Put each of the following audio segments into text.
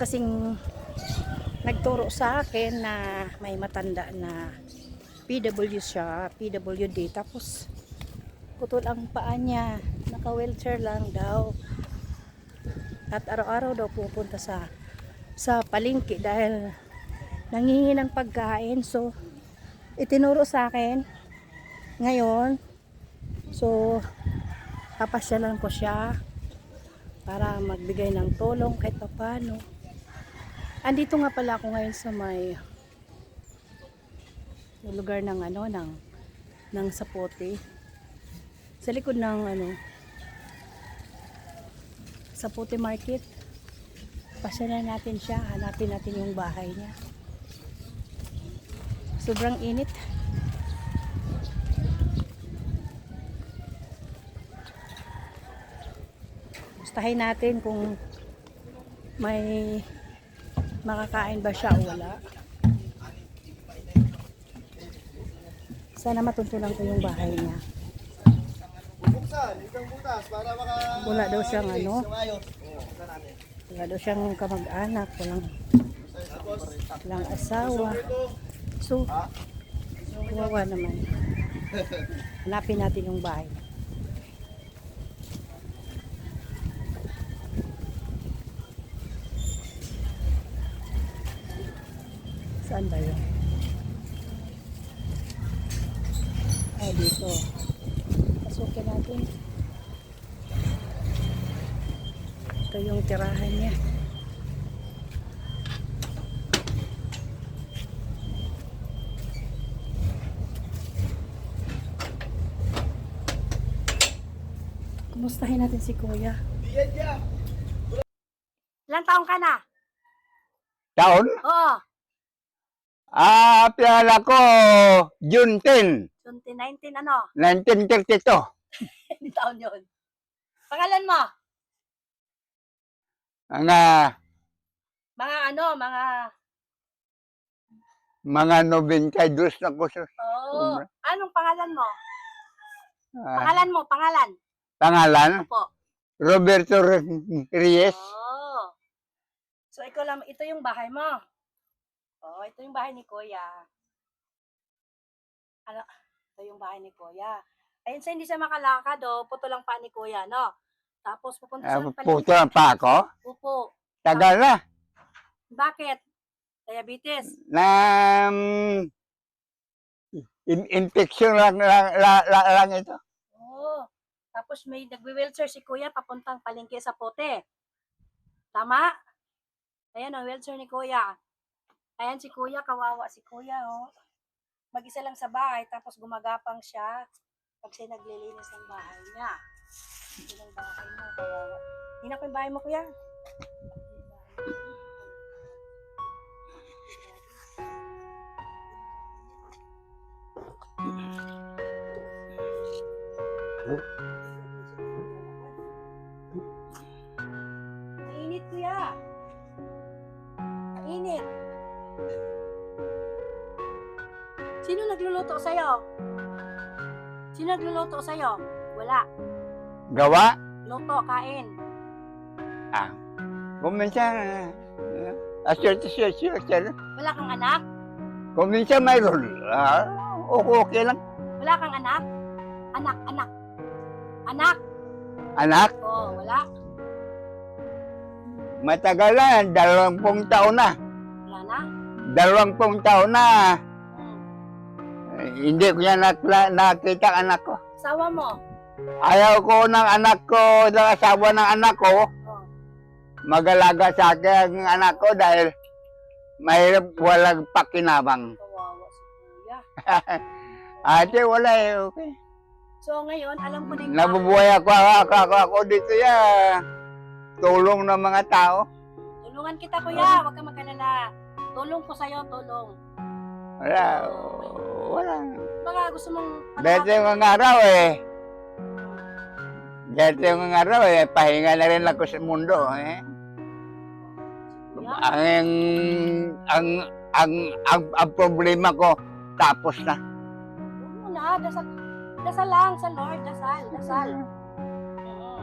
kasing nagturo sa akin na may matanda na PW siya, PWD. Tapos, putol ang paa niya. Naka-wheelchair lang daw. At araw-araw daw pupunta sa sa palengke dahil nangingi ng pagkain. So, itinuro sa akin ngayon. So, papasyalan ko siya para magbigay ng tulong kahit papano. Andito nga pala ako ngayon sa may lugar ng ano ng ng Sapote. Sa likod ng ano Sapote Market. Pasyalan natin siya, hanapin natin yung bahay niya. Sobrang init. Gustahin natin kung may makakain ba siya o wala. Sana matuntunan ko yung bahay niya. Wala daw siyang ano, wala daw siyang kamag-anak, walang, walang asawa. So, kawawa naman. Hanapin natin yung bahay. Saan ba yun? Ay, dito. Pasukin natin. Ito yung tirahan niya. Kumustahin natin si Kuya. Ilan taong ka na? Taon? Oo, Ah, piyala ko, June 10, 2019 ano? 1932. Hindi taon yun. Pangalan mo? Ang ah, Mga ano, mga... mga 92 na ko sa Oo. Anong pangalan mo? ah, Pangalan mo, pangalan. pangalan, Opo. Roberto Reyes. Oo. So, ikaw lang, ito yung bahay mo. Oo, ito yung bahay ni Kuya. Ano, ito yung bahay ni Kuya. Ayun sa hindi siya makalakad, oh, puto lang pa ni Kuya, no? Tapos pupunta siya ng puto lang pa ako. Upo. Tagal na. Bakit? Diabetes. Na um, in- infection lang, lang, lang, lang, lang ito. Oo. Tapos may nagwi-wheelchair si Kuya papuntang palengke sa pote. Tama? Ayan ang wheelchair ni Kuya. Ayan si Kuya, kawawa si Kuya, oh. Mag-isa lang sa bahay, tapos gumagapang siya pag siya naglilinis ng bahay niya. Yun ang bahay mo, kawawa. Ko yung bahay mo, Kuya. Mainit, Sino nagluluto sa'yo? Wala. Gawa. Luto, kain. Ah, kuminsan, uh, aserte siya siya siya. Wala kang anak? Kuminsan mayroon. Ah, okay, okay lang. Wala kang anak? Anak, anak. Anak? Anak, Oo, wala. matagal na, dalawampung taon na. Wala na? Dalawampung taon na. Eh, hindi ko yan nakla, nakita ang anak ko. Asawa mo? Ayaw ko ng anak ko, ng asawa ng anak ko, Oo. magalaga sa akin ang anak ko dahil mahirap walang pakinabang. Kawawa si Kuya. Ate, wala eh, okay. So ngayon, alam ko na yung Nabubuhay ako, ako, ako, ako dito ya. Tulong ng mga tao. Tulungan kita, Kuya. Huwag kang mag-alala. Tulong ko sa'yo, tulong. Wala, wala. Baka gusto mong... Dito yung araw eh. Dito yung araw eh, pahinga na rin ako sa mundo eh. Kuya, Ang, ang, ang, ang, ang problema ko, tapos na. mo na. Dasal, dasal lang sa Lord. Dasal, dasal. Oo.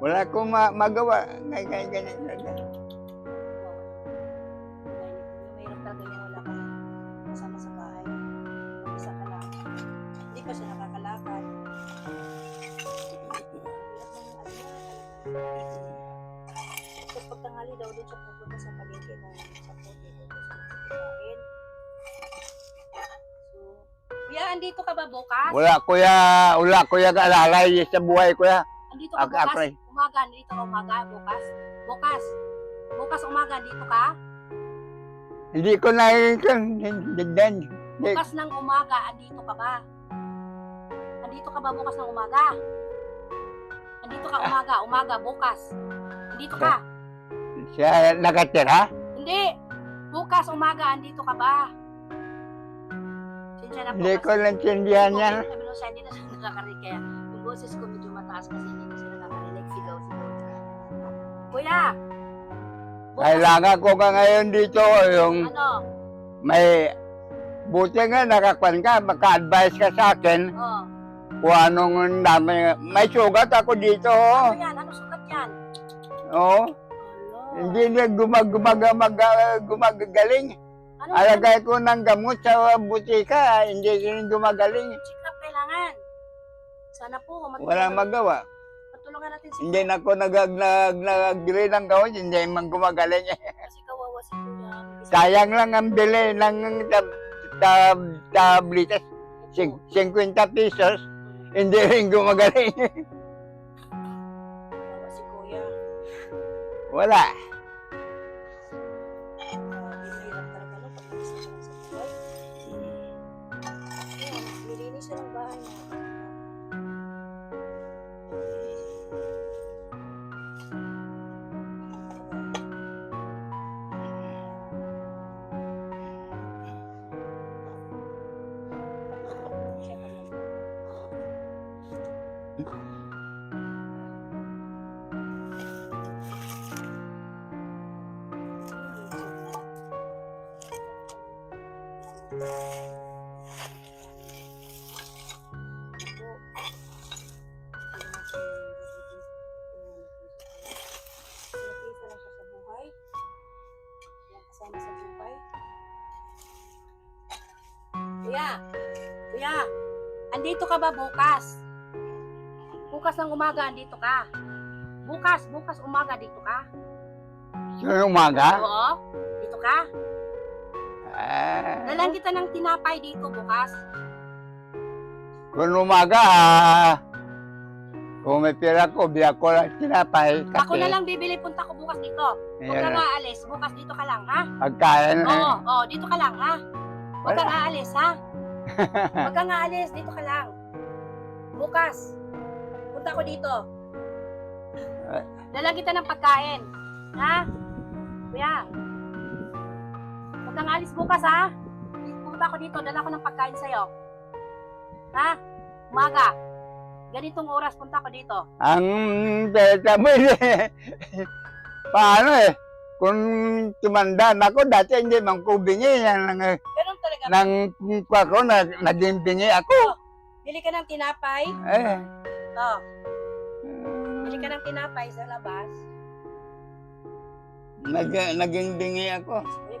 Wala akong ma- magawa. Ganyan, ganyan, ganyan kasama sa bahay. Isa ka lang. Hindi pa siya nakakalakad. Tapos pagtanghali daw din siya pupunta sa palengke ng sa puti dito sa. So, kuya, andito ka ba bukas? Wala kuya, wala kuya kaalalay sa buhay kuya. Andito ka Ag bukas? Umaga, andito ka umaga bukas. Bukas. Bukas umaga, dito ka? Hindi ko naiintindihan. Hindi. Bukas ng umaga, andito ka ba? Andito ka ba bukas ng umaga? Andito ka umaga, umaga, bukas. Andito ka? Siya nakatira? Hindi. Bukas umaga, andito ka ba? Sinsya na Hindi bukas. ko naintindihan yan. Sabi ko siya, hindi na siya nakakarinig. Kaya yung boses ko medyo mataas kasi hindi na siya nakakarinig. Sigaw, sigaw. Kuya! Kailangan ko ka ngayon dito yung ano? may buti nga nakakuan ka, maka-advise ka sa akin Oh. kung anong dami. May sugat ako dito. Ano yan? Ano sukat yan? Oh, Hello. hindi na gumag gumag mag, gumagagaling. Ano Alagay ko ng gamot sa butika, hindi rin gumagaling. Check up kailangan. Sana po, matulungan, Walang magawa. Matulungan natin si Hindi na ako nag nag nag ng gamot, hindi man gumagaling. Kasi kawawa si Kuya. Sayang lang ang bili ng tab, tab, tablitas. Sing- 50 pesos, hindi rin gumagaling. Kawawa si Kuya. Wala. Kasama sa buhay. Kuya! Kuya! Andito ka ba bukas? Bukas ng umaga, andito ka. Bukas, bukas umaga, dito ka. Yung umaga, Oo, dito ka. Ah, Dalang kita ng tinapay dito bukas. kung umaga, ah, kung may pera ko, biya ko lang tinapay. Ako na lang bibili, punta ko bukas dito. Huwag Ayan, kang aalis, bukas dito ka lang, ha? Pagkain. Oo, oo, dito ka lang, ha? Huwag kang aalis, ha? Huwag kang aalis, dito ka lang. Bukas, punta ko dito. Dalang kita ng pagkain. Ha? Kuya. Huwag kang aalis bukas, ha? Punta ko dito, dala ko ng pagkain sa'yo. Ha? Umaga. Ganitong oras, punta ko dito. Ang pera mo, eh. paano eh? Kung tumanda na ako, dati hindi man ko bingi yan Ganun talaga. ng kwa ko, na, naging bingi ako. Bili ka ng tinapay. Eh, Oh, bili ka ng tinapay sa labas. nag, naging bingi ako. Uy,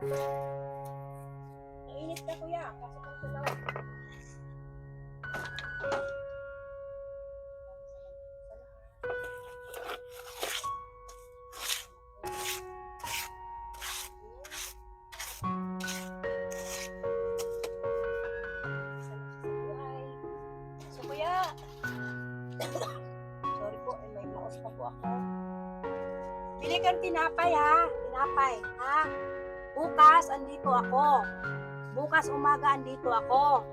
Mainit ka kuya, pasok sa loob. So kuya, sorry po, eh, may maos pa po ako. Bili kang tinapay ha, tinapay ha. Bukas andito ako. Bukas umaga andito ako.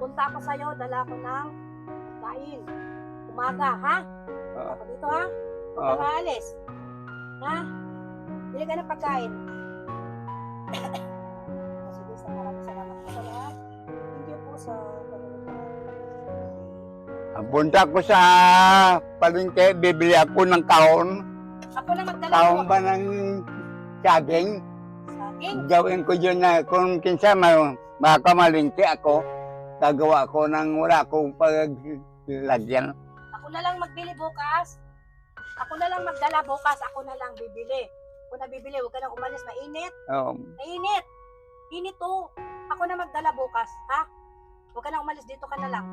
Punta ako sa'yo, dala ko ng kain. Umaga ha? Punta ako dito ha? Huwag Oo. kang aalis. Ha? Bili ka ng pagkain. Sige, sa maraming salamat po sa lahat. Thank you po sa panonood. Punta ko sa palengke, bibili ako ng kahon. Ako na magdala Kahon po. ba ng saging? Gawin ko yun na kung kinsa ma makamalingki ako, gagawa ko ng wala akong paglagyan. Ako na lang magbili bukas. Ako na lang magdala bukas. Ako na lang bibili. Ako na bibili. Huwag ka nang umalis. Mainit. Oh, Mainit. Init to. Ako na magdala bukas. Ha? Huwag ka nang umalis. Dito ka na lang.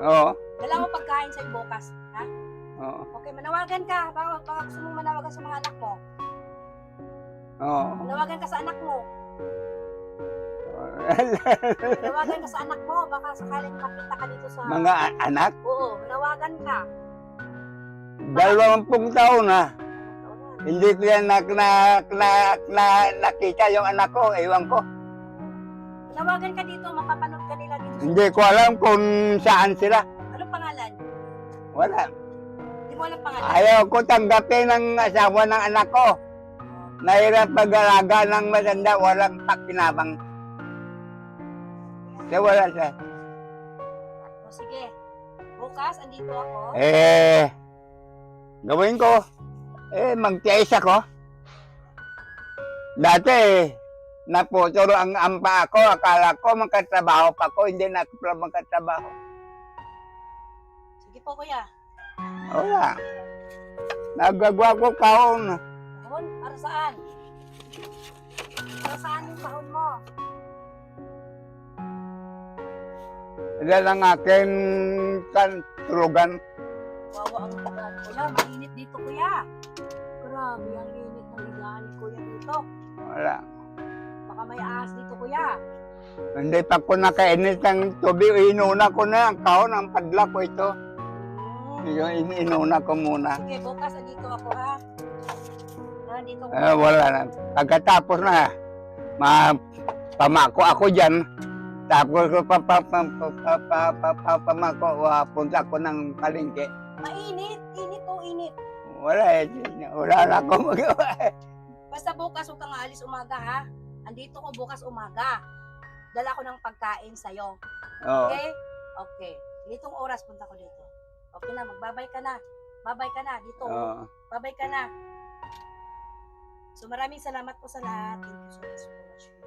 oh, Dala mo pagkain sa'yo bukas. Ha? oh, Okay, manawagan ka. Baka, baka gusto mong manawagan sa mga anak mo. Oh. Manawagan ka sa anak mo. Manawagan ka sa anak mo. Baka sakaling makita ka dito sa... Mga anak, Oo, manawagan ka. dalawampung taon na. Oo. Hindi ko yan na, na, na, na, nakita yung anak ko, ewan ko. Manawagan ka dito. Mapapanood ka nila dito. Hindi ko alam kung saan sila. Anong pangalan? Wala. Hindi mo alam pangalan. Ayaw ko tanggapin ng asawa ng anak ko. Nahirap mag-alaga ng matanda, walang pakinabang. Kaya wala siya. O sige. Bukas, andito ako. Eh, gawin ko. Eh, magtiis ako. Dati, naputuro ang ampa ako. Akala ko magkatrabaho pa ko. Hindi na ako pala magkatrabaho. Sige po, kuya. Wala. Nagagawa ko kaon. Kahon, para saan? Para saan yung kahon mo? Yan ang aking kan, tulugan. Wawa ang higaan, kuya. Mainit dito, kuya. Grabe, ang init ng higaan ni kuya dito. Wala. Baka may ahas dito, kuya. Hindi pa ko nakainit ng tubig. Inuna ko na ang kaon, ang padla ko ito. Hmm. Yung in- inuna ko muna. Sige, bukas andito ako, ha? Nandito ako. Eh, wala na. Pagkatapos na, ma pamako ako dyan. Tapos ko pa pa pa pa pa pa pa pa pamako, ah, punta ko ng palengke. Mainit. Init to, init. Wala eh. Wala na akong magawa. Basta bukas, huwag kang aalis umaga, ha? Andito ko bukas umaga. Dala ko ng pagkain sa'yo. Oo. Okay? Okay. Ditong oras punta ko dito. Okay na, magbabay ka na. Babay ka na dito. Oo. Babay ka na. So maraming salamat po sa lahat. Thank you so much.